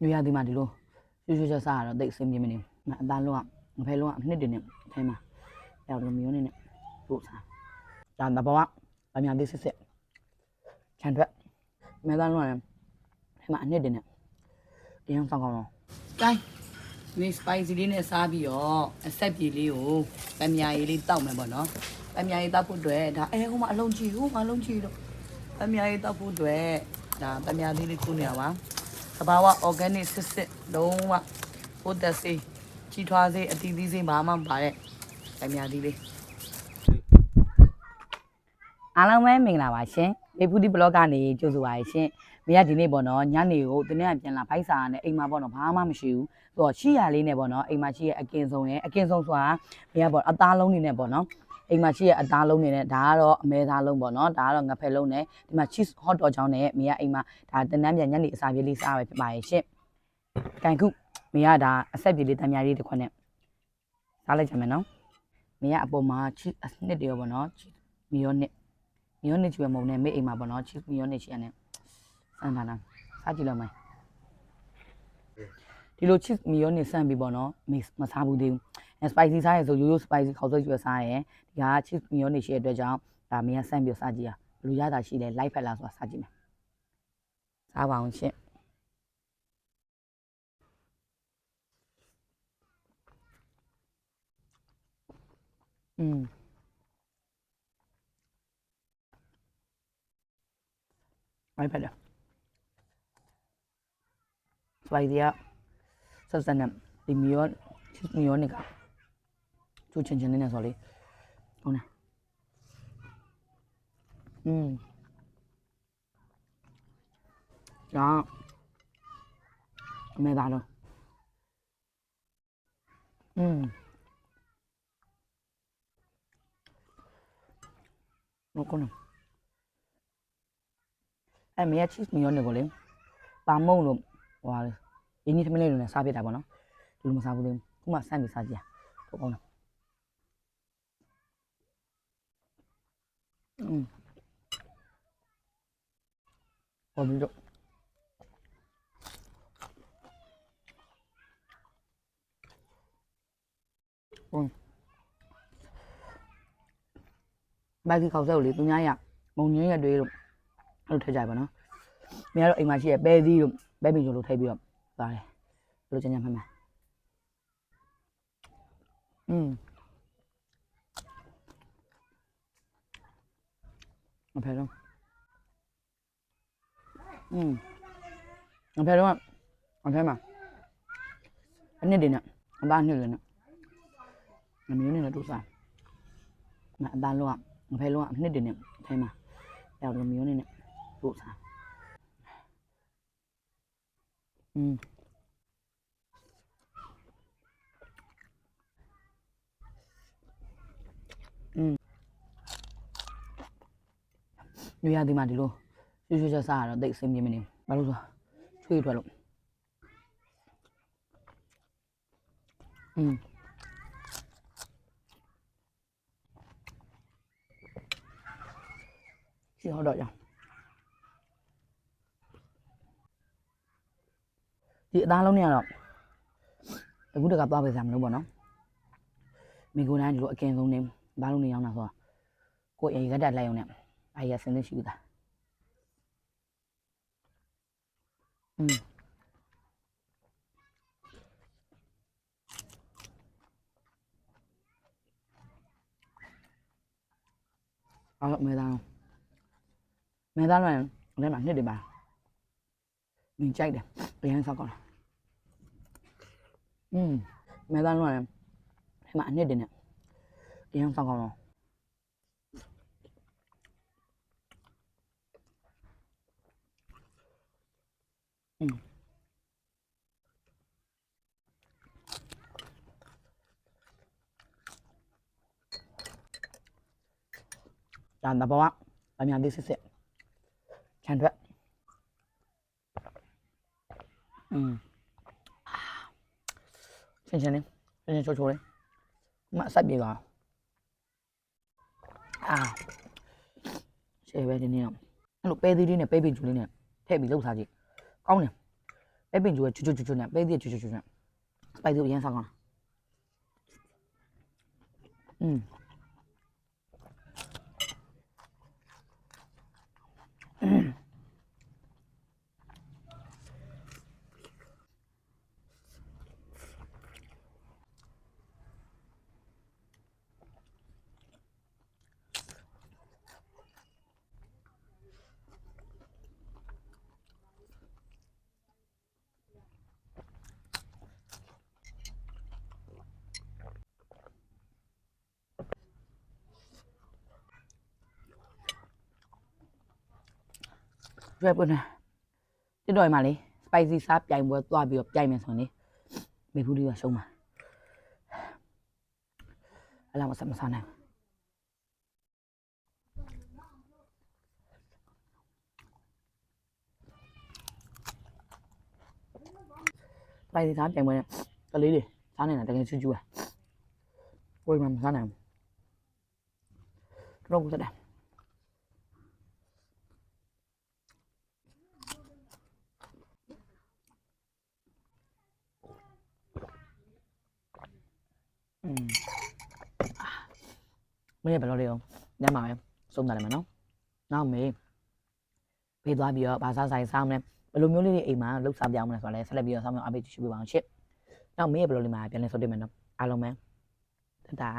ညရဒီမှာဒီလိုရွှေရွှေချက်စားရတော့တိတ်အဆင်ပြေမနေဘူးအသားလုံးကငဖဲလုံးကအနှစ်တင်နေအထဲမှာရောက်တော့မျိုးနေနဲ့ပို့စားဒါတဘောကဗမာသေးစစ်စစ်ခြံထွက်မဲသားလုံးကလည်းထဲမှာအနှစ်တင်နေအရင်ဆောင်ကောင်းတော့ကိုင်းဒီ spicy လေးနဲ့စားပြီးတော့အဆက်ပြေလေးကိုပမြာရည်လေးတောက်မယ်ပေါ့နော်ပမြာရည်တောက်ဖို့အတွက်ဒါအဲဟိုမှာအလုံးကြီးဟိုမှာအလုံးကြီးတော့ပမြာရည်တောက်ဖို့အတွက်ဒါပမြာလေးလေးခုနေရပါ သဘာဝ organic စစ်စစ်လုံးဝဟိုတက်စေးကြီးထွားစေးအတီးသီးစေးဘာမှမပါတဲ့အများကြီးလေးအားလုံးပဲမင်္ဂလာပါရှင်လေဖူဒီဘလော့ကနေကြိုဆိုပါရရှင် မရဒီနေ့ပေါ့နော်ညနေကိုတင်းနဲ့ပြန်လာဖိုက်စာနဲ့အိမ်မှာပေါ့နော်ဘာမှမရှိဘူးဆိုတော့ရှိရလေးနဲ့ပေါ့နော်အိမ်မှာရှိရအကင်ဆုံးနဲ့အကင်ဆုံးဆိုတာမရပေါ့အသားလုံးနေနဲ့ပေါ့နော်အိမ်မှာရှိရအသားလုံးနေနဲ့ဒါကတော့အမဲသားလုံးပေါ့နော်ဒါကတော့ငဖက်လုံးနဲ့ဒီမှာ cheese hot dog ချောင်းနဲ့မရအိမ်မှာဒါတင်းနှမ်းပြန်ညနေအစာပြေးလေးစားပဲဖြစ်ပါရဲ့ရှင်ကန်ခုမရဒါအဆက်ပြေးလေးတံမြားလေးတစ်ခွက်နဲ့စားလိုက်ကြမယ်နော်မရအပေါ်မှာ cheese အနှစ်တရောပေါ့နော် cheese မီယောနစ်မီယောနစ်ချွေမုံနဲ့မိအိမ်မှာပေါ့နော် cheese မီယောနစ်ရှိရနဲ့ စမ်းတာလားစားကြည့်လိုက်မယ်ဒီလို cheese မီယောနစ်စမ်းပြီးပေါ့နော်မမစားဘူးသေးဘူးအဲ spicy စားရဆိုရိုးရိုး spicy ခေါက်ဆွဲကျွေးစားရဲဒီက cheese မီယောနစ်ရှိတဲ့အတွက်ကြောင့်ဒါမင်းကစမ်းပြီးစားကြည့်ရဘယ်လိုရတာရှိလဲ live ဖက်လားဆိုတာစားကြည့်မယ်စားပါအောင်ရှင့်อืม live ဖက်တယ် spicy ကဆက်စက်နဲ့ဒီမီယော cheese မီယောနစ်ကကျူးချင်ချင်နေနေဆိုလေဟုတ်နေอืมဒါအမေသားတော့อืมနော်ကောနော်အဲ့မေက cheese မီယောနစ်ကိုလေပါမုံလို့ ဟွာလေရင်းနှီးထမင်းလေးလိုနဲ့စားပြတာပေါ့နော်ဒီလိုမစားဘူးလေခုမှစမ်းပြီးစားကြည့်ရဟုတ်ကောနော်อืมဟောပြီးတော့ဟုတ်ဘိုက်ကြီးခေါက်ဆက်ကိုလေသူများရမုံညင်းရတွေးလို့အဲ့လိုထည့်ကြပါနော် မင်းကတော့အိမ်မှာရှိရပဲသီးတို့ပဲပင်ချိုလို့ထည့်ပြီးတော့ပါတယ်ဘယ်လိုချင်ချင်မှန်းမှန်းอืมအဖေတော့อืมအဖေတော့အဖေမှာအနှစ်တင်နဲ့အသားနှစ်တင်နဲ့အမျိုးနဲ့တူစားမအသားလုံးကအဖေလုံးကအနှစ်တင်နဲ့အထဲမှာရောက်တော့မျိုးနဲ့တူစား ừ. Ừ. ညရာဒီမှာဒီလိုရွှေရွှေချာချာတော့တိတ်အဆင်ပြေမနေဘာလို့ဆိုချွေးထွက်လို့อืมရှင်းတော့ရအောင် Tietaan launia တော့အခုတကသွားပဲစားမလို့ပေါ့နော်မိကိုနိုင်ဒီလိုအကင်ဆုံးနေဘာလို့နေရောက်တာဆိုတော့ကိုရင်ရက်ကတက်လိုက်အောင်နဲ့အားရဆင်းသိရှိပြီသားอืมအော်မေသားမေသားလည်းလည်းမနှစ်တယ်ပါ မင်းကြိုက်တယ်အရင်ဆောက်ကောင်းလားอืมမဲသားလုံးလည်းဒီမှာအနှစ်တင်နဲ့အရင်ဆောက်ကောင်းလား อืมဒါတဘောကအများသေးစစ်စစ်ခြံထွက် อืมချင်းချင်းလေးချင်းချင်းချိုးချိုးလေးမအဆက်ပြေပါအာရှယ်ပဲဒီနေ့တော့အဲ့လိုပဲသေးလေးနဲ့ပဲပင်ချူလေးနဲ့ထည့်ပြီးလှုပ်စားကြည့်ကောင်းတယ် ပဲပင်ကျူကချွတ်ချွတ်ချွတ်ချွတ်နဲ့ပဲသည့်ချွတ်ချွတ်ချွတ်နဲ့စပိုက်သူအရင်ဆောင်းကောင်းอืม ช่ยปุ่นนะจะดอยมาเลยสไปซี่ซับใหญ่บัวตัวบีบใจเมียสองนี้ไปพูดดีกว่าชมมาอะไรมาสัมสันนะสไปซี่ซับใจบัวเนี่ยก็เลยดิซ้าไหนนแต่กันชูจูอะโอ้ยมันซ้าไหนโรคกูแสดง မင်းဘယ်လိုလဲအောင်ညမှာပဲစုံတယ်မနော်နောက်မေးပေးသွားပြီးတော့ဘာစားဆိုင်စားမလဲဘယ်လိုမျိုးလေးတွေအိမ်မှာလှုပ်စားပြအောင်မလဲဆိုတော့လဲဆက်လက်ပြီးတော့ဆောင်းမအောင်အပေးချူပေးပါအောင်ရှစ်နောက်မေးဘယ်လိုလေးမှာပြန်လဲဆိုတင်မယ်နော်အားလုံးပဲတတာ